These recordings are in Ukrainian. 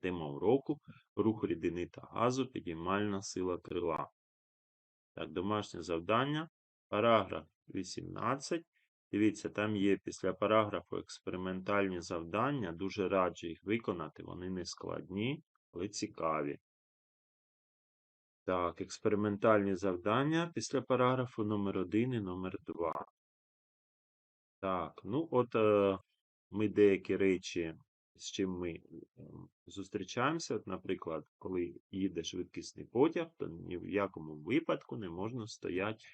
Тема уроку. Рух рідини та газу, підіймальна сила крила. Так, домашнє завдання. Параграф 18. Дивіться, там є після параграфу експериментальні завдання. Дуже раджу їх виконати. Вони не складні, але цікаві. Так, експериментальні завдання після параграфу номер 1 і номер 2. Так, ну от е, ми деякі речі, з чим ми ем, зустрічаємося. От, наприклад, коли їде швидкісний потяг, то ні в якому випадку не можна стояти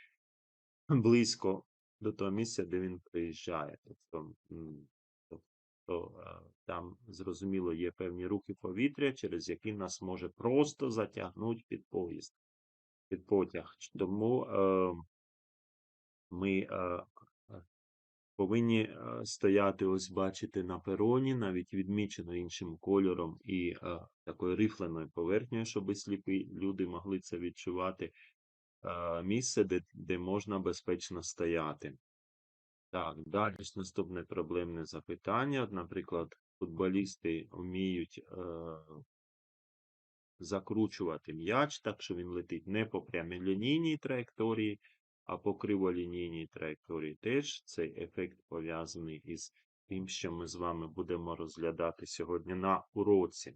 близько до того місця, де він приїжджає. Тобто, м, тобто е, там, зрозуміло, є певні рухи повітря, через які нас може просто затягнути під поїзд, під потяг. Тому е, ми е, повинні е, стояти, ось бачите, на пероні, навіть відмічено іншим кольором і е, такою рифленою поверхнею, щоб сліпі люди могли це відчувати. Е, місце, де, де можна безпечно стояти. Так, далі наступне проблемне запитання. Наприклад, футболісти вміють е, закручувати м'яч, так що він летить не по прямій лінійній траєкторії, а по криволінійній траєкторії. Теж цей ефект пов'язаний із тим, що ми з вами будемо розглядати сьогодні на уроці.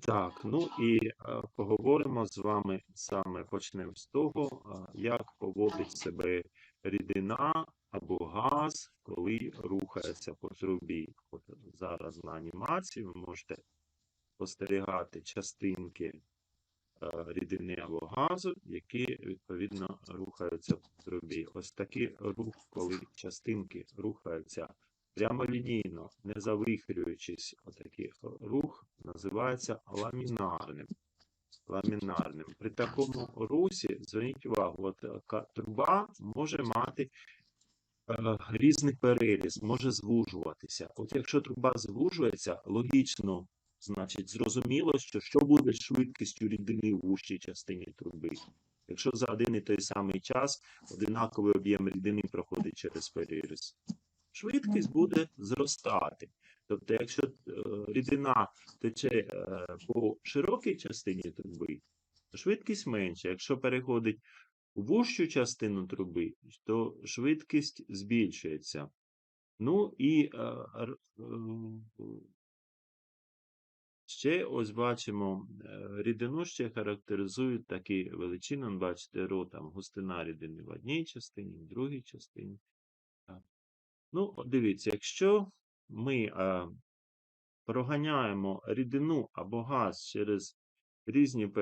Так, ну і е, поговоримо з вами саме почнемо з того, е, як поводить себе рідина або газ, коли рухається по трубі. От зараз на анімації ви можете спостерігати частинки рідини або газу, які відповідно рухаються по трубі. Ось такий рух, коли частинки рухаються прямолінійно, не завихрюючись, отакий рух називається ламінарним. Ламінарним. При такому русі, зверніть увагу, така труба може мати е, різний переріз, може звужуватися. От якщо труба звужується, логічно, значить, зрозуміло, що що буде швидкістю рідини в вущій частині труби. Якщо за один і той самий час одинаковий об'єм рідини проходить через переріз швидкість буде зростати. Тобто, якщо е, рідина тече е, по широкій частині труби, то швидкість менша. Якщо переходить у вущу частину труби, то швидкість збільшується. Ну і е, ще ось бачимо, рідину ще характеризують такі величини. Бачите, ро там густина рідини в одній частині, в другій частині. Ну, дивіться, якщо ми проганяємо рідину або газ через різні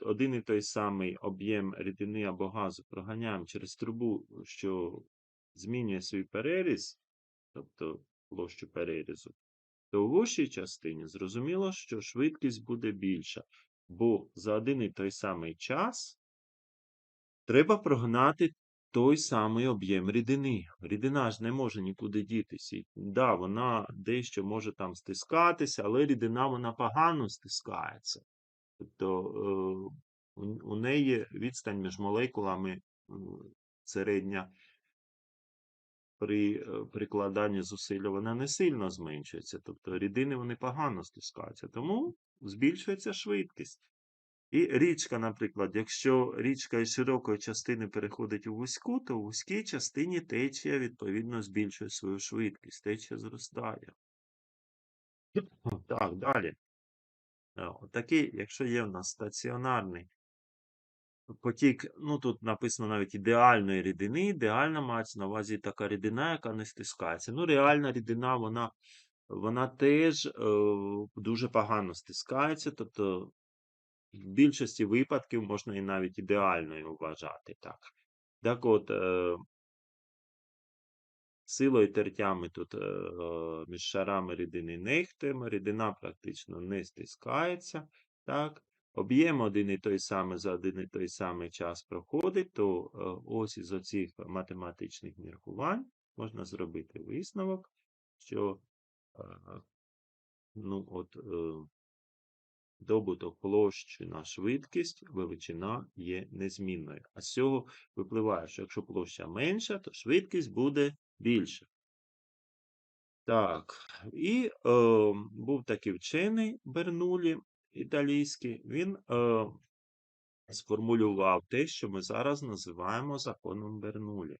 один і той самий об'єм рідини або газу проганяємо через трубу, що змінює свій переріз, тобто площу перерізу, то у вищій частині зрозуміло, що швидкість буде більша, бо за один і той самий час треба прогнати той самий об'єм рідини. Рідина ж не може нікуди дітися. Да, вона дещо може там стискатися, але рідина вона погано стискається. Тобто е, у неї відстань між молекулами середня при е, прикладанні зусилля вона не сильно зменшується. Тобто рідини вони погано стискаються, тому збільшується швидкість. І річка, наприклад, якщо річка із широкої частини переходить у вузьку, то у вузькій частині течія, відповідно, збільшує свою швидкість, течія зростає. Так, далі. Е, Отакий, якщо є в нас стаціонарний потік, ну тут написано навіть ідеальної рідини, ідеальна мається на увазі така рідина, яка не стискається. Ну, реальна рідина, вона вона теж е, дуже погано стискається, тобто в більшості випадків можна і навіть ідеальною вважати так. Так от, е, силою тертями тут е, між шарами рідини нехтуємо, рідина практично не стискається. так. Об'єм один і той самий за один і той самий час проходить, то е, ось із оцих математичних міркувань можна зробити висновок, що е, ну, от, е, добуток площі на швидкість, величина є незмінною. А з цього випливає, що якщо площа менша, то швидкість буде більша. Так, і е, був такий вчений Бернулі, італійський, він е, сформулював те, що ми зараз називаємо законом Бернулі.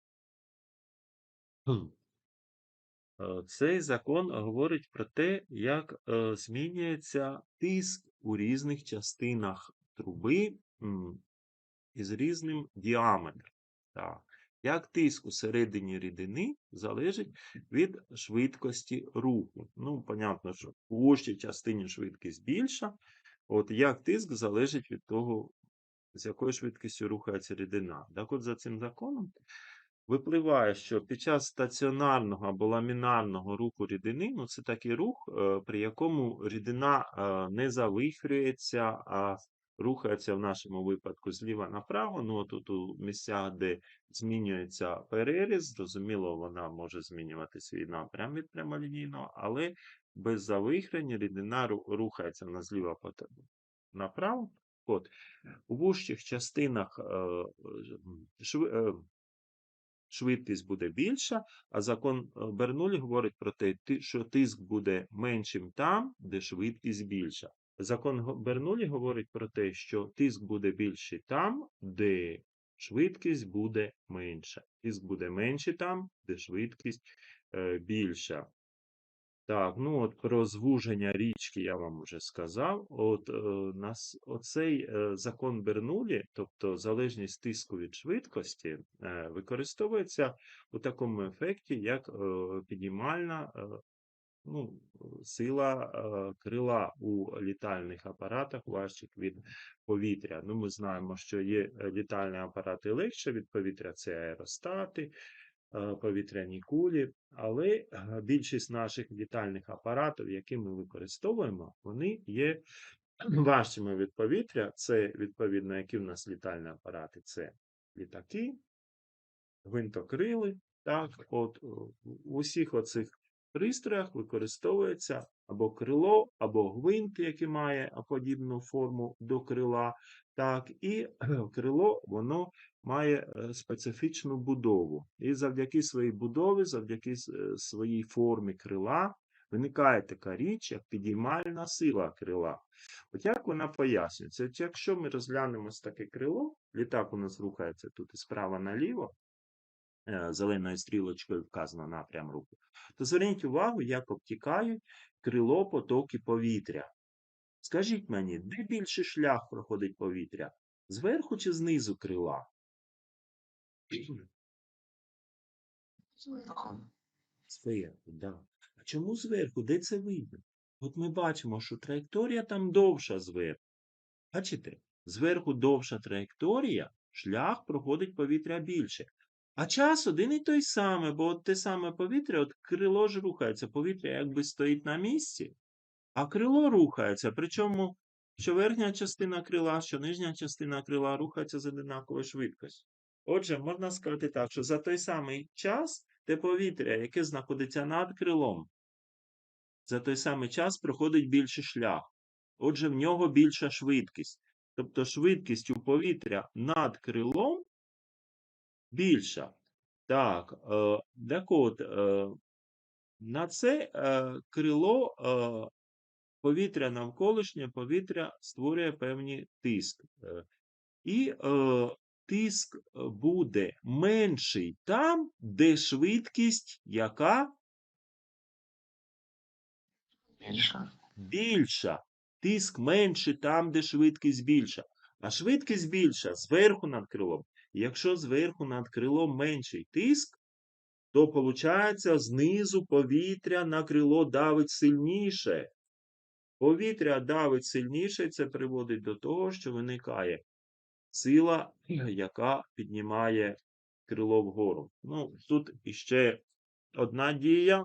Е, Цей закон говорить про те, як е, змінюється тиск у різних частинах труби із різним діаметром. Так. Як тиск усередині рідини залежить від швидкості руху. Ну, понятно, що у вужчій частині швидкість більша. От як тиск залежить від того, з якою швидкістю рухається рідина. Так от за цим законом випливає, що під час стаціонарного або ламінарного руху рідини, ну це такий рух, е, при якому рідина е, не завихрюється, а рухається в нашому випадку зліва направо. Ну, тут у місцях, де змінюється переріз, зрозуміло, вона може змінювати свій напрям від прямолінійного, але без завихрення рідина рухається на зліва направо. От. У вужчих частинах е, м, шви- е, швидкість буде більша, а закон е, Бернулі говорить про те, що тиск буде меншим там, де швидкість більша. Закон Бернулі говорить про те, що тиск буде більший там, де швидкість буде менша. Тиск буде менший там, де швидкість е, більша. Так, ну от про звуження річки я вам вже сказав. От е, нас, оцей е, закон Бернулі, тобто залежність тиску від швидкості, використовується у такому ефекті, як підіймальна ну, сила е, крила у літальних апаратах важчих від повітря. Ну, ми знаємо, що є літальні апарати легше від повітря, це аеростати, е, повітряні кулі, але е, більшість наших літальних апаратів, які ми використовуємо, вони є важчими від повітря. Це відповідно, які в нас літальні апарати, це літаки, гвинтокрили. Так, от е, у всіх оцих пристроях використовується або крило, або гвинт, який має подібну форму до крила. Так, і крило воно має е, специфічну будову. І завдяки своїй будові, завдяки е, своїй формі крила, виникає така річ, як підіймальна сила крила. От як вона пояснюється? Якщо ми розглянемо таке крило, літак у нас рухається тут і справа наліво, зеленою стрілочкою вказано напрям руху, то зверніть увагу, як обтікають крило потоки повітря. Скажіть мені, де більший шлях проходить повітря? Зверху чи знизу крила? Зверху, да. А чому зверху? Де це видно? От ми бачимо, що траєкторія там довша зверху. Бачите? Зверху довша траєкторія, шлях проходить повітря більше. А час один і той самий, бо от те саме повітря, от крило ж рухається, повітря якби стоїть на місці, а крило рухається. Причому, що верхня частина крила, що нижня частина крила рухається з одинаковою швидкістю. Отже, можна сказати так, що за той самий час те повітря, яке знаходиться над крилом, за той самий час проходить більший шлях. Отже, в нього більша швидкість. Тобто швидкість у повітря над крилом більша. Так, е, так от, е, на це е, крило повітря навколишнє повітря створює певний тиск. І тиск буде менший там, де швидкість яка Більше. більша. Тиск менший там, де швидкість більша. А швидкість більша зверху над крилом. Якщо зверху над крилом менший тиск, то виходить, знизу повітря на крило давить сильніше. Повітря давить сильніше, це приводить до того, що виникає сила, яка піднімає крило вгору. Ну, тут іще одна дія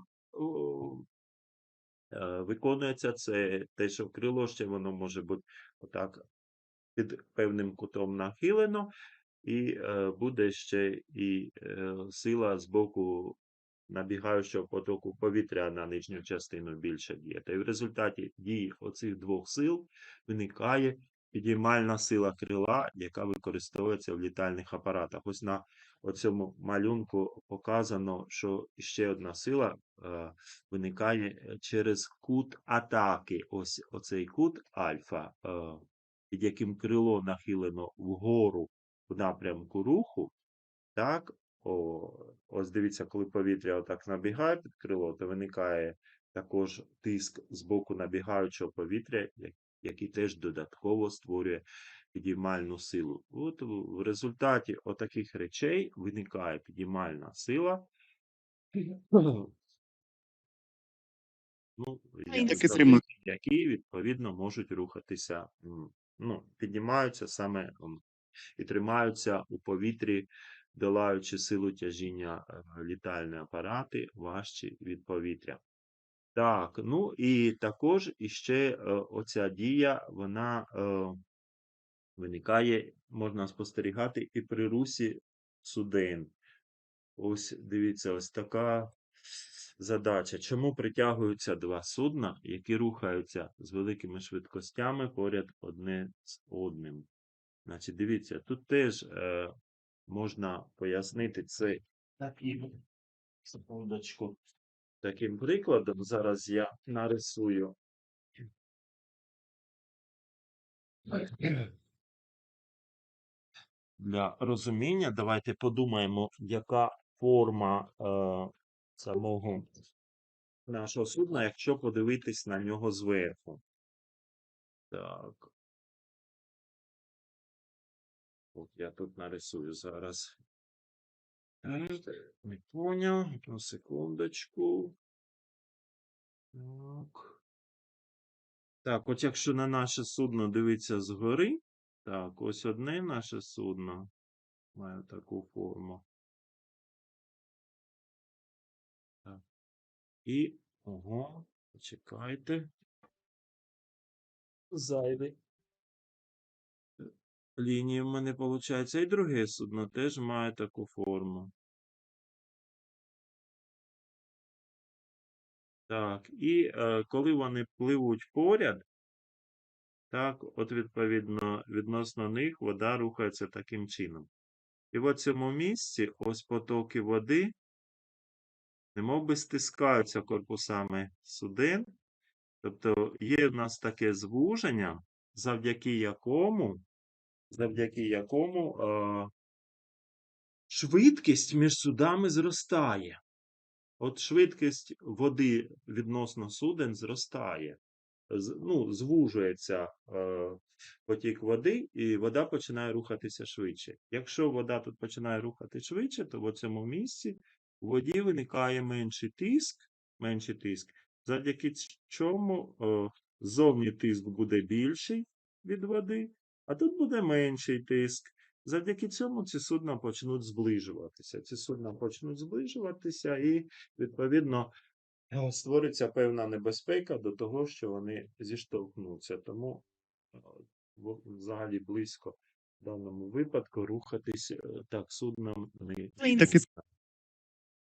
е, виконується, це те, що крило ще воно може бути отак під певним кутом нахилено, і е, буде ще і е, сила з боку набігаючого потоку повітря на нижню частину більше діяти. І в результаті дії оцих двох сил виникає підіймальна сила крила, яка використовується в літальних апаратах. Ось на цьому малюнку показано, що ще одна сила е, виникає е, через кут атаки. Ось оцей кут альфа, е, під яким крило нахилено вгору в напрямку руху. Так, о, ось дивіться, коли повітря отак набігає під крило, то виникає також тиск з боку набігаючого повітря, який теж додатково створює підіймальну силу. От в результаті отаких речей виникає підіймальна сила. Ну, які відповідно можуть рухатися, ну, піднімаються саме і тримаються у повітрі, долаючи силу тяжіння е, літальні апарати важчі від повітря. Так, ну і також іще е, оця дія, вона е, виникає, можна спостерігати і при русі суден. Ось дивіться, ось така задача. Чому притягуються два судна, які рухаються з великими швидкостями поряд одне з одним? Значить, дивіться, тут теж е, можна пояснити це таким, таким прикладом. Зараз я нарисую. Для розуміння давайте подумаємо, яка форма е, самого нашого судна, якщо подивитись на нього зверху. Так. От я тут нарисую зараз. Не поняв. Одну секундочку. Так. Так, от якщо на наше судно дивитися згори, так, ось одне наше судно має таку форму. Так. І, ого, почекайте. Зайвий. Лінії в мене виходить. І друге судно теж має таку форму. Так, і е, коли вони пливуть поряд, так, от відповідно, відносно них вода рухається таким чином. І в цьому місці ось потоки води, немов би стискаються корпусами суден. Тобто є в нас таке звуження, завдяки якому, завдяки якому е, швидкість між судами зростає. От швидкість води відносно суден зростає. З- ну, звужується е, потік води, і вода починає рухатися швидше. Якщо вода тут починає рухатися швидше, то в цьому місці в воді виникає менший тиск, менший тиск, завдяки чому е, зовні тиск буде більший від води, а тут буде менший тиск. Завдяки цьому ці судна почнуть зближуватися. Ці судна почнуть зближуватися, і, відповідно, е, створиться певна небезпека до того, що вони зіштовхнуться. Тому е, взагалі близько в даному випадку рухатись е, так судном не Так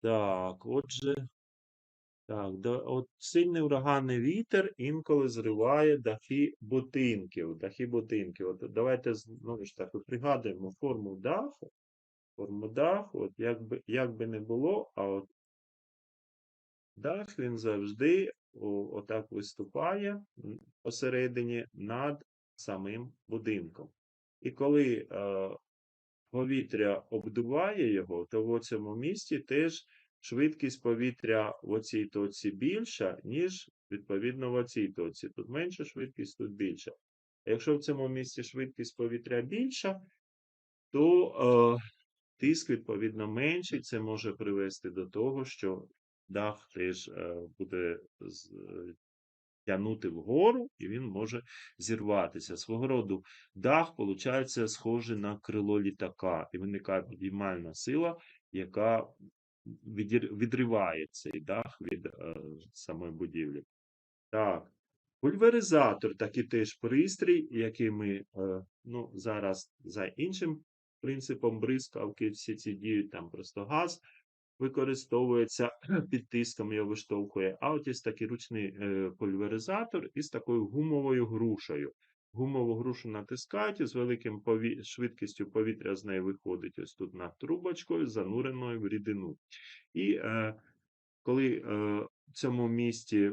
так, отже, так, от сильний ураганний вітер інколи зриває дахи будинків. Дахи будинків. От давайте знову ж таки пригадуємо форму даху. Форму даху, от як би, як би не було, а от дах він завжди отак виступає посередині над самим будинком. І коли е, повітря обдуває його, то в цьому місці теж швидкість повітря в оцій точці більша, ніж відповідно в оцій точці. Тут менша швидкість, тут більша. Якщо в цьому місці швидкість повітря більша, то е, тиск відповідно менший. Це може привести до того, що дах теж е, буде з- е, тягнути вгору, і він може зірватися. Свого роду дах, виходить, схожий на крило літака, і виникає підіймальна сила, яка відриває цей дах від е, самої будівлі. Так. Пульверизатор такий теж пристрій, який ми е, ну, зараз за іншим принципом бризкавки всі ці діють, там просто газ використовується під тиском, його виштовхує. А от є такий ручний е, пульверизатор із такою гумовою грушею. Гумову грушу натискають, з великим пові... швидкістю повітря з неї виходить ось тут над трубочкою, зануреною в рідину. І е, коли е, в цьому місці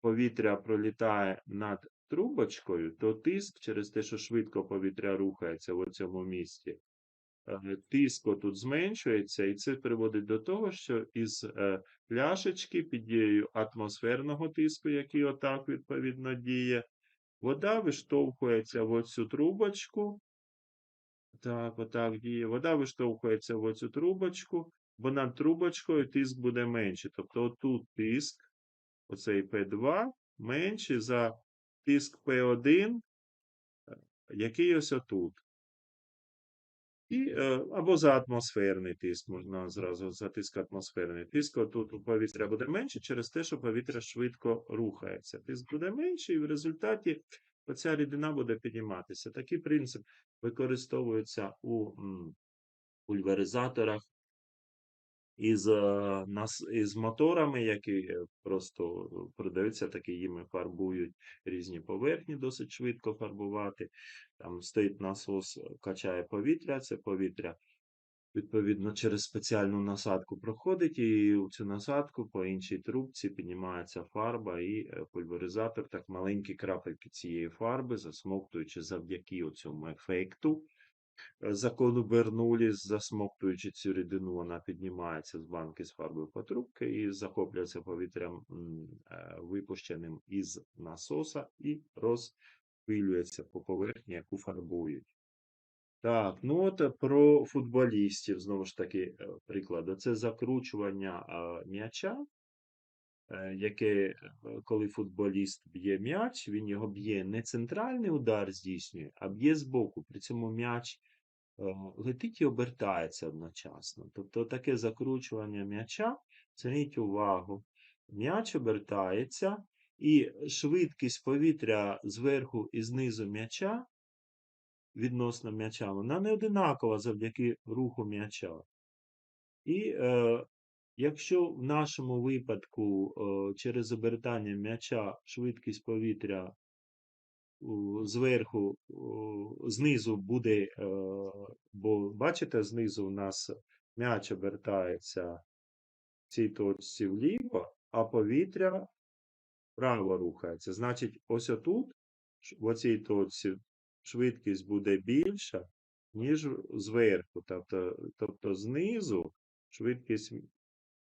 повітря пролітає над трубочкою, то тиск через те, що швидко повітря рухається в цьому місці, е, тиск тут зменшується, і це приводить до того, що із е, пляшечки під дією атмосферного тиску, який отак відповідно діє, вода виштовхується в оцю трубочку. Так, отак діє. Вода виштовхується в оцю трубочку, бо над трубочкою тиск буде менший. Тобто отут тиск, оцей P2, менший за тиск P1, е, який ось отут. І, е, або за атмосферний тиск, можна зразу за тиск атмосферний. Тиск тут у повітря буде менше через те, що повітря швидко рухається. Тиск буде менше, і в результаті оця рідина буде підніматися. Такий принцип використовується у пульверизаторах із, е, із моторами, які просто продаються, такі їми фарбують різні поверхні, досить швидко фарбувати. Там стоїть насос, качає повітря, це повітря. Відповідно, через спеціальну насадку проходить, і у цю насадку по іншій трубці піднімається фарба, і е, пульверизатор, так маленькі крапельки цієї фарби, засмоктуючи завдяки цьому ефекту закону Бернулі, засмоктуючи цю рідину, вона піднімається з банки з фарбою по трубки і захоплюється повітрям, е, випущеним із насоса, і розпилюється по поверхні, яку фарбують. Так, ну от е, про футболістів, знову ж таки, е, приклад. Це закручування м'яча, е, яке, е, коли футболіст б'є м'яч, він його б'є не центральний удар здійснює, а б'є збоку. При цьому м'яч е, летить і обертається одночасно. Тобто таке закручування м'яча, зверніть увагу, м'яч обертається, і швидкість повітря зверху і знизу м'яча відносно м'яча, вона не одинакова завдяки руху м'яча. І е, якщо в нашому випадку е, через обертання м'яча швидкість повітря зверху, знизу буде, е, бо бачите, знизу у нас м'яч обертається в цій точці вліво, а повітря вправо рухається. Значить, ось отут, в оцій точці, швидкість буде більша, ніж зверху. Тобто, тобто знизу швидкість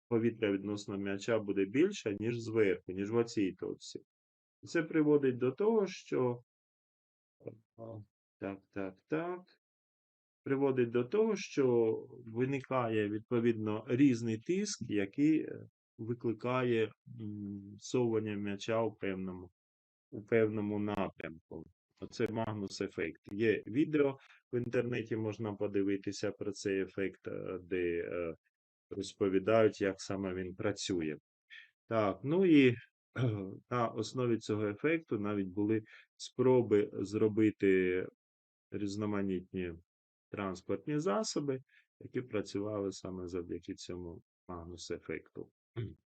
повітря відносно м'яча буде більша, ніж зверху, ніж в оцій точці. Це приводить до того, що так, так, так. Приводить до того, що виникає відповідно різний тиск, який е, викликає совання м'яча у певному, у певному напрямку. Оце Магнус ефект. Є відео в інтернеті, можна подивитися про цей ефект, е, де е, розповідають, як саме він працює. Так, ну і на основі цього ефекту навіть були спроби зробити різноманітні транспортні засоби, які працювали саме завдяки цьому магнус-ефекту.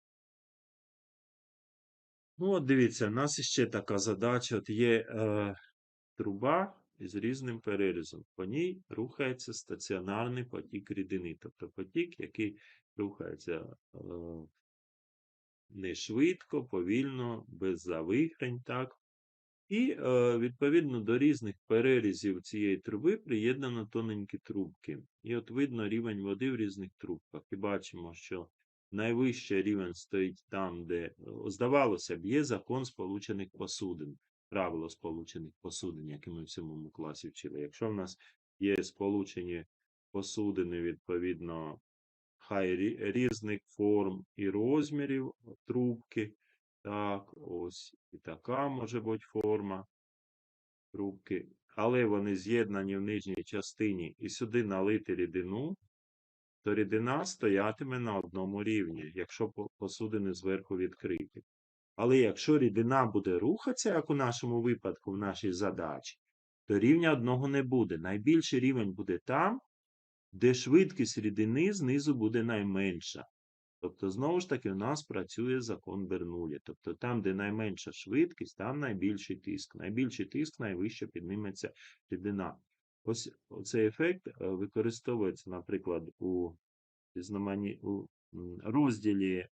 Ну, от дивіться, у нас іще така задача. От є е, труба із різним перерізом. По ній рухається стаціонарний потік рідини, тобто потік, який рухається е, не швидко, повільно, без завихрень, так? І, е, відповідно, до різних перерізів цієї труби приєднано тоненькі трубки. І от видно рівень води в різних трубках. І бачимо, що найвищий рівень стоїть там, де, здавалося б, є закон сполучених посудин, правило сполучених посудин, яке ми в сьомому класі вчили. Якщо в нас є сполучені посудини, відповідно, хай рі- різних форм і розмірів трубки, так, ось і така може бути форма трубки, але вони з'єднані в нижній частині і сюди налити рідину, то рідина стоятиме на одному рівні, якщо посудини зверху відкриті. Але якщо рідина буде рухатися, як у нашому випадку, в нашій задачі, то рівня одного не буде. Найбільший рівень буде там, де швидкість рідини знизу буде найменша. Тобто, знову ж таки, у нас працює закон Бернулі. Тобто, там, де найменша швидкість, там найбільший тиск. Найбільший тиск найвище підніметься рідина. Ось цей ефект е, використовується, наприклад, у, у розділі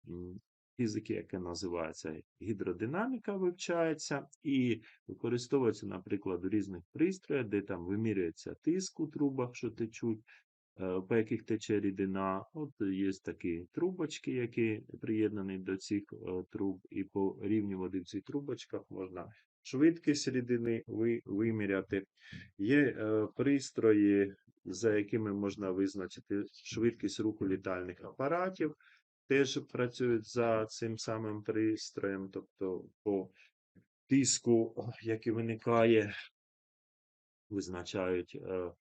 фізики, яке називається гідродинаміка, вивчається, і використовується, наприклад, у різних пристроях, де там вимірюється тиск у трубах, що течуть, по яких тече рідина. От є такі трубочки, які приєднані до цих е, труб, і по рівню води в цих трубочках можна швидкість рідини виміряти. Є е, пристрої, за якими можна визначити швидкість руху літальних апаратів, теж працюють за цим самим пристроєм, тобто по тиску, який виникає, визначають е,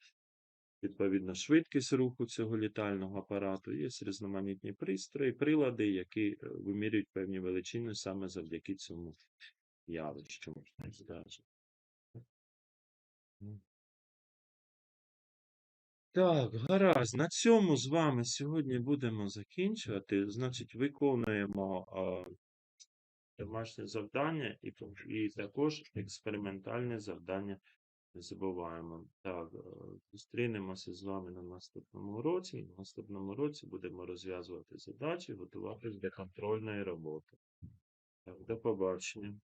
відповідно швидкість руху цього літального апарату. Є різноманітні пристрої, прилади, які е, вимірюють певні величини саме завдяки цьому явищу. можна сказати. Так, гаразд. На цьому з вами сьогодні будемо закінчувати. Значить, виконуємо а, домашнє завдання і, і також експериментальне завдання забуваємо. Так, е, зустрінемося з вами на наступному році. На наступному році будемо розв'язувати задачі, готуватися до контрольної роботи. Так, до побачення.